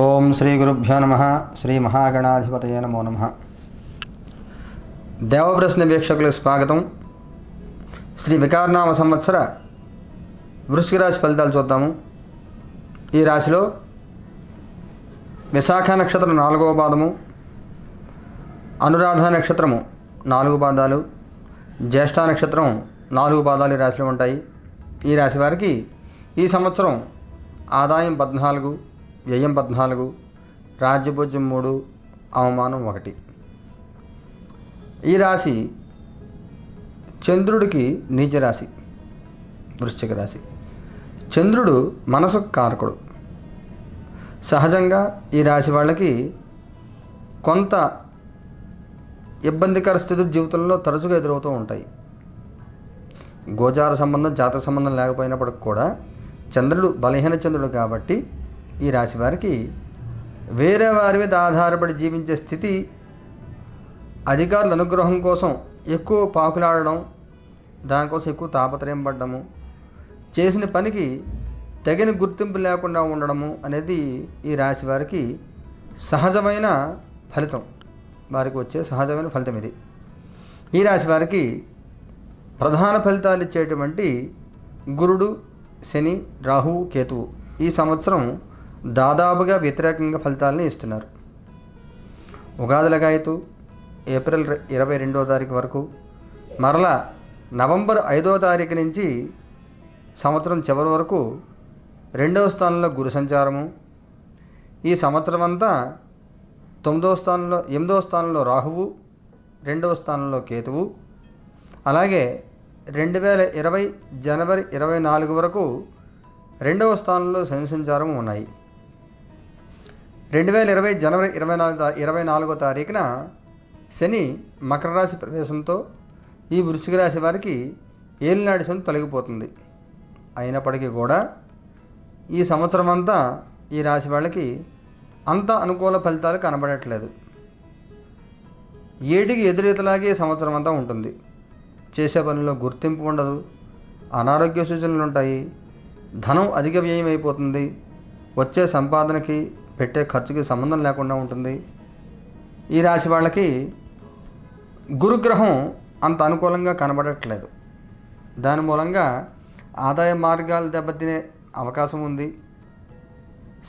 ఓం శ్రీ గురుభ్యో నమ. శ్రీ మహాగణాధిపతయ నమో నమ. దేవప్రశ్న వీక్షకులకు స్వాగతం. శ్రీ వికారనామ సంవత్సర వృశ్చిక రాశి ఫలితాలు చూద్దాము. ఈ రాశిలో విశాఖ నక్షత్రం నాలుగవ పాదము అనురాధ నక్షత్రము నాలుగు పాదాలు జ్యేష్ఠ నక్షత్రం నాలుగు పాదాలు ఈ రాశిలో ఉంటాయి. ఈ రాశి వారికి ఈ సంవత్సరం ఆదాయం పద్నాలుగు వ్యయం పద్నాలుగు రాజ్యభోజ్యం మూడు అవమానం ఒకటి. ఈ రాశి చంద్రుడికి నీచ రాశి వృశ్చిక రాశి. చంద్రుడు మనసు కారకుడు. సహజంగా ఈ రాశి వాళ్ళకి కొంత ఇబ్బందికర స్థితులు జీవితంలో తరచుగా ఎదురవుతూ ఉంటాయి. గోచార సంబంధం జాతక సంబంధం లేకపోయినప్పటికి కూడా చంద్రుడు బలహీన చంద్రుడు కాబట్టి ఈ రాశి వారికి వేరే వారి మీద ఆధారపడి జీవించే స్థితి అధికారుల అనుగ్రహం కోసం ఎక్కువ పాకులాడడం దానికోసం ఎక్కువ తాపత్రయం పడ్డము చేసిన పనికి తగిన గుర్తింపు లేకుండా ఉండడము అనేది ఈ రాశి వారికి సహజమైన ఫలితం. వారికి వచ్చే సహజమైన ఫలితం ఇది. ఈ రాశి వారికి ప్రధాన ఫలితాలు ఇచ్చేటువంటి గురుడు శని రాహు కేతువు ఈ సంవత్సరం దాదాపుగా వ్యతిరేకంగా ఫలితాలని ఇస్తున్నారు. ఉగాది లగాయతు ఏప్రిల్ ఇరవై రెండవ తారీఖు వరకు మరలా నవంబర్ ఐదవ తారీఖు నుంచి సంవత్సరం చివరి వరకు రెండవ స్థానంలో గురు సంచారము. ఈ సంవత్సరం అంతా తొమ్మిదవ స్థానంలో ఎనిమిదవ స్థానంలో రాహువు రెండవ స్థానంలో కేతువు. అలాగే రెండు వేల ఇరవై జనవరి ఇరవై నాలుగు వరకు రెండవ స్థానంలో శని సంచారం ఉన్నాయి. రెండు వేల ఇరవై జనవరి ఇరవై నాలుగు ఇరవై నాలుగో తారీఖున శని మకర రాశి ప్రవేశంతో ఈ వృశ్చిక రాశి వారికి ఏలినాడి శని తొలగిపోతుంది. అయినప్పటికీ కూడా ఈ సంవత్సరం అంతా ఈ రాశి వాళ్ళకి అంత అనుకూల ఫలితాలు కనబడట్లేదు. ఏటికి ఎదురీతలాగే సంవత్సరం అంతా ఉంటుంది. చేసే పనిలో గుర్తింపు ఉండదు అనారోగ్య సూచనలు ఉంటాయి ధనం అధిక వ్యయం అయిపోతుంది వచ్చే సంపాదనకి పెట్టే ఖర్చుకి సంబంధం లేకుండా ఉంటుంది. ఈ రాశి వాళ్ళకి గురుగ్రహం అంత అనుకూలంగా కనబడట్లేదు. దాని మూలంగా ఆదాయ మార్గాలు దెబ్బతినే అవకాశం ఉంది.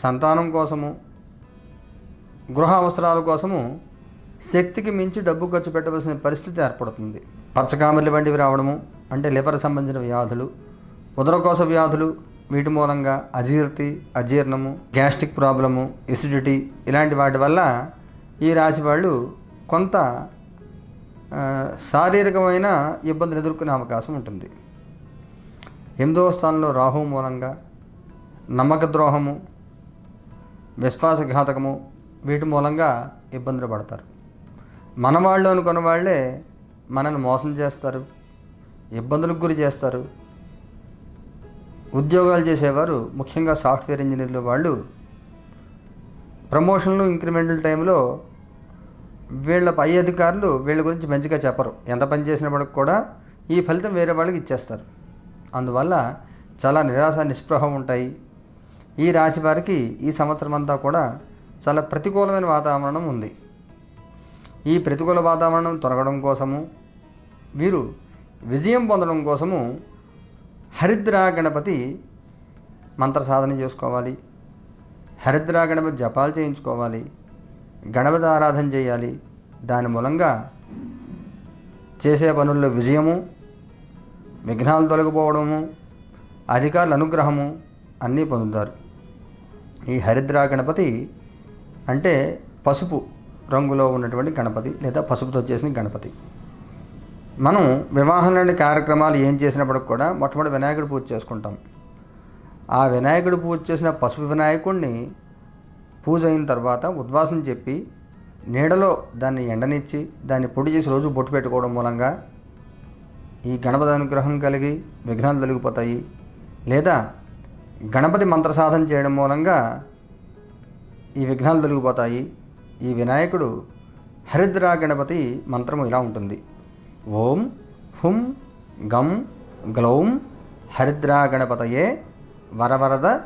సంతానం కోసము గృహ అవసరాల కోసము శక్తికి మించి డబ్బు ఖర్చు పెట్టవలసిన పరిస్థితి ఏర్పడుతుంది. పచ్చకామెర్లు వంటివి రావడము అంటే లివర్ సంబంధించిన వ్యాధులు ఉదరకోశ వ్యాధులు వీటి మూలంగా అజీర్తి అజీర్ణము గ్యాస్ట్రిక్ ప్రాబ్లము ఎసిడిటీ ఇలాంటి వాటి వల్ల ఈ రాశి వాళ్ళు కొంత శారీరకమైన ఇబ్బందులు ఎదుర్కొనే అవకాశం ఉంటుంది. ఎనిమిదవ స్థానంలో రాహు మూలంగా నమ్మక ద్రోహము విశ్వాసఘాతకము వీటి మూలంగా ఇబ్బందులు పడతారు. మన వాళ్ళు అనుకున్న వాళ్ళే మనల్ని మోసం చేస్తారు ఇబ్బందులకు గురి చేస్తారు ఉద్యోగాలు చేసేవారు ముఖ్యంగా సాఫ్ట్వేర్ ఇంజనీర్లు వాళ్ళు. ప్రమోషన్లు ఇంక్రిమెంటల్ టైంలో వీళ్ళ పై అధికారులు వీళ్ళ గురించి మంచిగా చెప్పరు. ఎంత పని చేసినప్పటికి కూడా ఈ ఫలితం వేరే వాళ్ళకి ఇచ్చేస్తారు. అందువల్ల చాలా నిరాశ నిస్పృహ ఉంటాయి. ఈ రాశి వారికి ఈ సంవత్సరం అంతా కూడా చాలా ప్రతికూలమైన వాతావరణం ఉంది. ఈ ప్రతికూల వాతావరణం తొలగడం కోసము వీరు విజయం పొందడం కోసము హరిద్రా గణపతి మంత్ర సాధన చేసుకోవాలి. హరిద్రా గణపతి జపాలు చేయించుకోవాలి. గణపతి ఆరాధన చేయాలి. దాని మూలంగా చేసే పనుల్లో విజయము విఘ్నాలు తొలగిపోవడము అధికారుల అనుగ్రహము అన్నీ పొందుతారు. ఈ హరిద్రా గణపతి అంటే పసుపు రంగులో ఉన్నటువంటి గణపతి లేదా పసుపుతో చేసిన గణపతి. మనం వివాహం లాంటి కార్యక్రమాలు ఏం చేసినప్పటికి కూడా మొట్టమొదటి వినాయకుడు పూజ చేసుకుంటాం. ఆ వినాయకుడు పూజ చేసిన పసుపు వినాయకుడిని పూజ అయిన తర్వాత ఉద్వాసం చెప్పి నీడలో దాన్ని ఎండనిచ్చి దాన్ని పొడి చేసి రోజు బొట్టు పెట్టుకోవడం మూలంగా ఈ గణపతి అనుగ్రహం కలిగి విఘ్నాలు తొలగిపోతాయి. లేదా గణపతి మంత్ర సాధన చేయడం మూలంగా ఈ విఘ్నాలు తొలగిపోతాయి. ఈ వినాయకుడు హరిద్రా గణపతి మంత్రము ఇలా ఉంటుంది. ఓం హుం గం గ్లౌం హరిద్రాగణపతయే వరవరద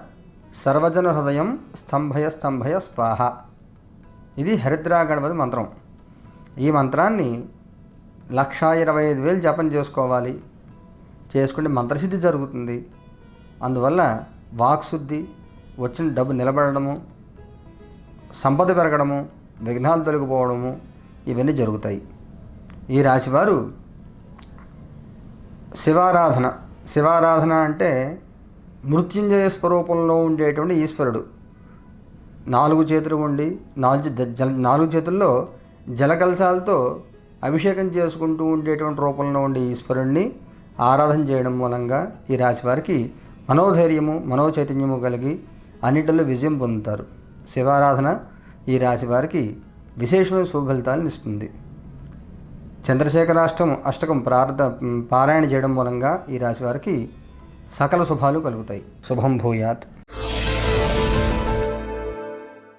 సర్వజన హృదయం స్తంభయ స్తంభయ స్వాహ. ఇది హరిద్రా గణపతి మంత్రం. ఈ మంత్రాన్ని లక్షా ఇరవై ఐదు వేలు జపం చేసుకోవాలి. చేసుకుంటే మంత్రసిద్ధి జరుగుతుంది. అందువల్ల వాక్శుద్ధి వచ్చిన డబ్బు నిలబడము సంపద పెరగడము విఘ్నాలు తొలగిపోవడము ఇవన్నీ జరుగుతాయి. ఈ రాశివారు శివారాధన. శివారాధన అంటే మృత్యుంజయ స్వరూపంలో ఉండేటువంటి ఈశ్వరుడు. నాలుగు చేతులు ఉండి నాలుగు జల నాలుగు చేతుల్లో జలకలశాలతో అభిషేకం చేసుకుంటూ ఉండేటువంటి రూపంలో ఉండే ఈశ్వరుణ్ణి ఆరాధన చేయడం మూలంగా ఈ రాశి వారికి మనోధైర్యము మనోచైతన్యము కలిగి అన్నిటిలో విజయం పొందుతారు. శివారాధన ఈ రాశి వారికి విశేషమైన శుభ ఫలితాలను ఇస్తుంది. చంద్రశేఖరాష్టం అష్టకం ప్రార్థ పారాయణ చేయడం మూలంగా ఈ రాశి వారికి సకల శుభాలు కలుగుతాయి. శుభం భూయాత్.